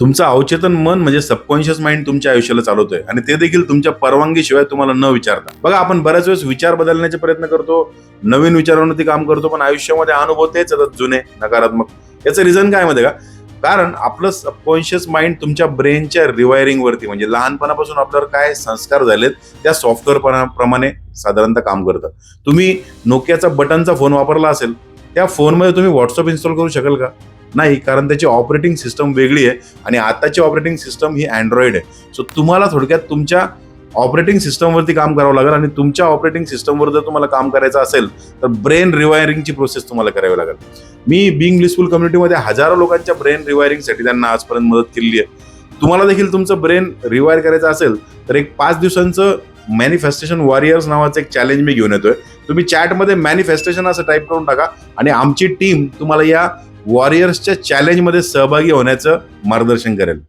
तुमचं अवचेतन मन म्हणजे सबकॉन्शियस माइंड तुमच्या आयुष्याला चालवतोय. आणि ते देखील तुमच्या परवानगीशिवाय तुम्हाला न विचारता. बघा आपण बऱ्याच वेळेस विचार बदलण्याचे प्रयत्न करतो. नवीन विचारांवरती काम करतो पण आयुष्यामध्ये अनुभव तेच येतात जुने नकारात्मक. याचं रिझन काय माहिती का? कारण आपलं सबकॉन्शियस माइंड तुमच्या ब्रेनच्या रिवायरिंग वरती म्हणजे लहानपणापासून आपल्यावर काय संस्कार झालेत त्या सॉफ्टवेअर प्रमाणे साधारणतः काम करतं. तुम्ही नोकियाचा बटनचा फोन वापरला असेल त्या फोनमध्ये तुम्ही व्हॉट्सअप इन्स्टॉल करू शकाल का? नाही कारण त्याची ऑपरेटिंग सिस्टम वेगळी आहे आणि आताची ऑपरेटिंग सिस्टम ही अँड्रॉइड आहे. सो तुम्हाला थोडक्यात तुमच्या ऑपरेटिंग सिस्टमवरती काम करावं लागेल आणि तुमच्या ऑपरेटिंग सिस्टमवर जर तुम्हाला काम करायचं असेल तर ब्रेन रिवायरिंगची प्रोसेस तुम्हाला करावी लागेल. मी बिंग ब्लिसफुल कम्युनिटीमध्ये हजारो लोकांच्या ब्रेन रिवायरिंगसाठी त्यांना आजपर्यंत मदत केलेली आहे. तुम्हाला देखील तुमचं ब्रेन रिवायर करायचं असेल तर एक पाच दिवसांचं मॅनिफेस्टेशन वॉरियर्स नावाचं एक चॅलेंज मी घेऊन येतोय. तुम्ही चॅटमध्ये मॅनिफेस्टेशन असं टाईप करून टाका आणि आमची टीम तुम्हाला या वॉरियर्सच्या चॅलेंजमध्ये सहभागी होण्याचं मार्गदर्शन करेल.